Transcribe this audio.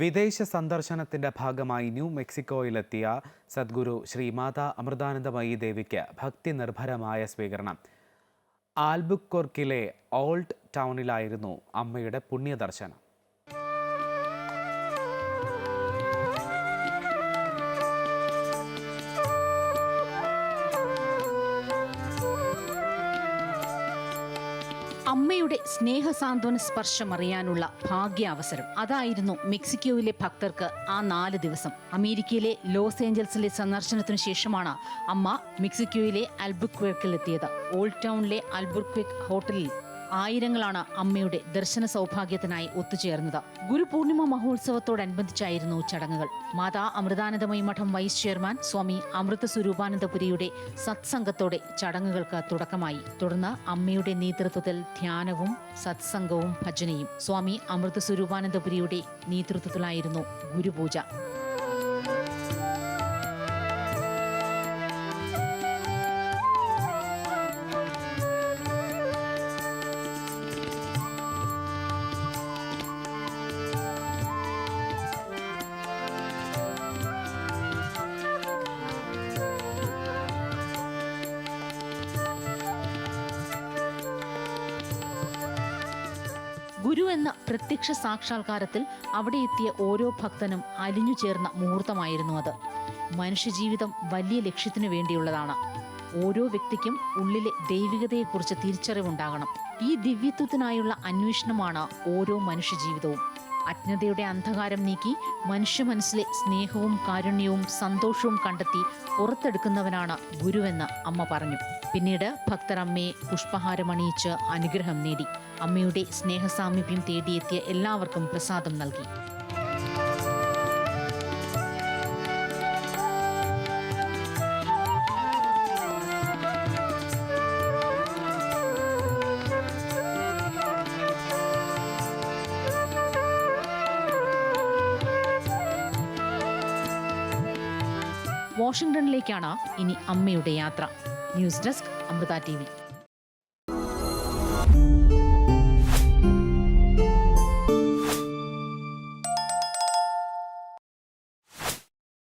വിദേശ സന്ദർശനത്തിന്റെ ഭാഗമായി ന്യൂ മെക്സിക്കോയിലെത്തിയ സദ്ഗുരു ശ്രീമാതാ അമൃതാനന്ദമയി ദേവിക്ക് ഭക്തി നിർഭരമായ സ്വീകരണം. ആൽബുക്കോർക്കിലെ ഓൾഡ് ടൗണിലായിരുന്നു അമ്മയുടെ പുണ്യദർശനം. അമ്മയുടെ സ്നേഹസാന്ത്വന സ്പർശം അറിയാനുള്ള ഭാഗ്യാവസരം. അതായിരുന്നു മെക്സിക്കോയിലെ ഭക്തർക്ക് ആ നാല് ദിവസം. അമേരിക്കയിലെ ലോസ് ഏഞ്ചൽസിലെ സന്ദർശനത്തിനു ശേഷമാണ് അമ്മ മെക്സിക്കോയിലെ അൽബുക്വേക്കിലെത്തിയത് ഓൾഡ് ടൗണിലെ അൽബുക്വേക്ക് ഹോട്ടലിൽ ആയിരങ്ങളാണ് അമ്മയുടെ ദർശന സൗഭാഗ്യത്തിനായി ഒത്തുചേർന്നത്. ഗുരുപൂർണിമ മഹോത്സവത്തോടനുബന്ധിച്ചായിരുന്നു ചടങ്ങുകൾ. മാതാ അമൃതാനന്ദമയി മഠം വൈസ് ചെയർമാൻ സ്വാമി അമൃത സ്വരൂപാനന്ദപുരിയുടെ സത്സംഗത്തോടെ ചടങ്ങുകൾക്ക് തുടക്കമായി. തുടർന്ന് അമ്മയുടെ നേതൃത്വത്തിൽ ധ്യാനവും സത്സംഗവും ഭജനയും സ്വാമി അമൃത സ്വരൂപാനന്ദപുരിയുടെ നേതൃത്വത്തിലായിരുന്നു ഗുരുപൂജ. ഗുരു എന്ന പ്രത്യക്ഷ സാക്ഷാത്കാരത്തിൽ അവിടെ എത്തിയ ഓരോ ഭക്തനും അലിഞ്ഞു ചേർന്ന മുഹൂർത്തമായിരുന്നു അത്. മനുഷ്യജീവിതം വലിയ ലക്ഷ്യത്തിനു വേണ്ടിയുള്ളതാണ്. ഓരോ വ്യക്തിക്കും ഉള്ളിലെ ദൈവികതയെക്കുറിച്ച് തിരിച്ചറിവുണ്ടാകണം. ഈ ദിവ്യത്വത്തിനായുള്ള അന്വേഷണമാണ് ഓരോ മനുഷ്യജീവിതവും. അജ്ഞതയുടെ അന്ധകാരം നീക്കി മനുഷ്യ മനസ്സിലെ സ്നേഹവും കാരുണ്യവും സന്തോഷവും കണ്ടെത്തി പുറത്തെടുക്കുന്നവനാണ് ഗുരുവെന്ന് അമ്മ പറഞ്ഞു. പിന്നീട് ഭക്തർ അമ്മയെ പുഷ്പഹാരമണിയിച്ച് അനുഗ്രഹം നേടി. അമ്മയുടെ സ്നേഹസാമീപ്യം തേടിയെത്തിയ എല്ലാവർക്കും പ്രസാദം നൽകി. വാഷിംഗ്ടണിലേക്കാണ് ഇനി അമ്മയുടെ യാത്ര. News desk Amrita T